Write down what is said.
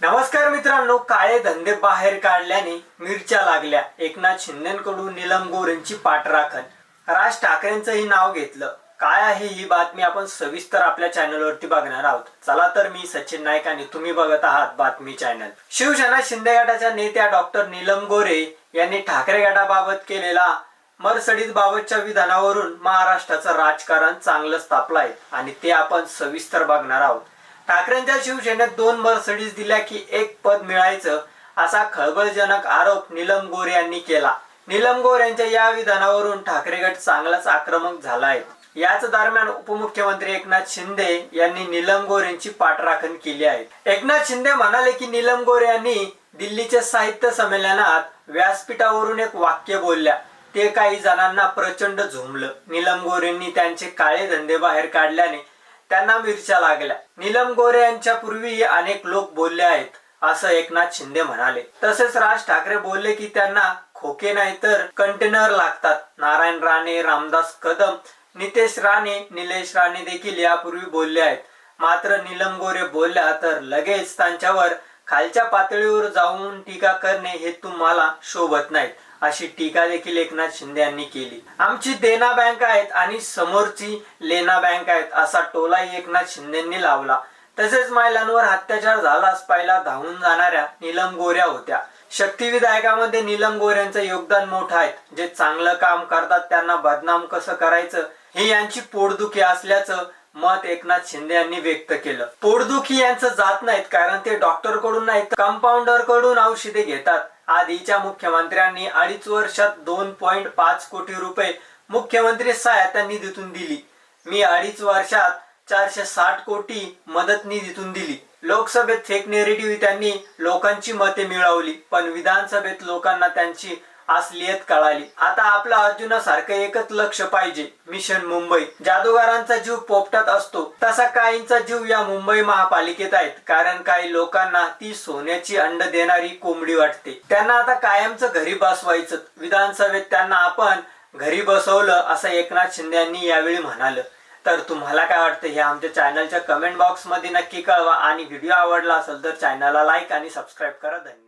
नमस्कार मित्रांनो काळे धंदे बाहेर काढल्याने मिरच्या लागल्या. एकनाथ शिंदेकडून निलम गोरेंची पाठराखण राज ठाकरेंचंही नाव घेतलं. काय आहे ही बातमी आपण सविस्तर आपल्या चॅनलवरती बघणार आहोत. चला तर मी सचिन नाईक आणि तुम्ही बघत आहात बातमी चॅनल. शिवसेना शिंदे गटाच्या नेत्या डॉक्टर नीलम गोरे यांनी ठाकरे गटाबाबत केलेला मरसडीत बाबतच्या विधानावरून महाराष्ट्राचं राजकारण चांगलंच तापलं आहे आणि ते आपण सविस्तर बघणार आहोत. ठाकरेंच्या शिवसेनेत दोन मर्सडीज दिल्या की एक पद मिळायचं असा खळबळजनक आरोप निलम गोरे यांनी केला. निलम गोरे यांच्या या विधानावरून ठाकरे गट चांगलाच आक्रमक झाला आहे याच दरम्यान उपमुख्यमंत्री एकनाथ शिंदे यांनी निलम गोरेंची पाठराखण केली आहे. एकनाथ शिंदे म्हणाले की निलम गोरे यांनी दिल्लीच्या साहित्य संमेलनात व्यासपीठावरून एक वाक्य बोलल्या. ते काही जणांना प्रचंड झुमलं निलम गोरेंनी त्यांचे काळे धंदे बाहेर काढल्याने त्यांना मिरच्या लागल्या. निलम गोरे यांच्या पूर्वी अनेक लोक बोलले आहेत असं एकनाथ शिंदे म्हणाले. तसेच राज ठाकरे बोलले की त्यांना खोके नाही तर कंटेनर लागतात. नारायण राणे रामदास कदम नितेश राणे निलेश राणे देखील यापूर्वी बोलले आहेत. मात्र निलम गोरे बोलल्या तर लगेच त्यांच्यावर खालच्या पातळीवर जाऊन टीका करणे हे तुम्हाला शोभत नाही अशी टीका देखील एकनाथ शिंदे यांनी केली. आमची देना बँक आहेत आणि समोरची लेना बँक आहेत असा टोलाही एकनाथ शिंदेंनी लावला. तसेच महिलांवर अत्याचार झालाच पहिला धावून जाणाऱ्या नीलम गोऱ्या होत्या. शक्ती विधायकामध्ये नीलम गोऱ्यांचं योगदान मोठं आहे. जे चांगलं काम करतात त्यांना बदनाम कसं करायचं हे यांची पोटदुखी असल्याचं मत एकनाथ शिंदे यांनी व्यक्त केलं. पोटदुखी यांचं जात नाहीत कारण ते डॉक्टरकडून नाहीत कंपाऊंडरकडून औषधे घेतात. आधीच्या मुख्यमंत्र्यांनी अडीच वर्षात दोन पॉइंट पाच कोटी रुपये मुख्यमंत्री सहायता निधीतून दिली. मी अडीच वर्षात चारशे साठ कोटी मदत निधीतून दिली. लोकसभेत फेक नेरेटिव्ह त्यांनी लोकांची मते मिळवली पण विधानसभेत लोकांना त्यांची असलियत कळाली. आता आपला अर्जुनासारखं एकच लक्ष पाहिजे. मिशन मुंबई. जादूगारांचा जीव पोपटात असतो. तसा काहींचा जीव या मुंबई महापालिकेत आहेत. कारण काही लोकांना ती सोन्याची अंड देणारी कोंबडी वाटते. त्यांना आता कायमचं घरी बसवायचं. विधानसभेत त्यांना आपण घरी बसवलं असं एकनाथ शिंदे यांनी यावेळी म्हणालं. तर तुम्हाला काय वाटतं? हे आमच्या चॅनलच्या कमेंट बॉक्समध्ये नक्की कळवा. आणि व्हिडिओ आवडला असेल तर चॅनलला लाईक आणि सबस्क्राईब करा. धन्यवाद.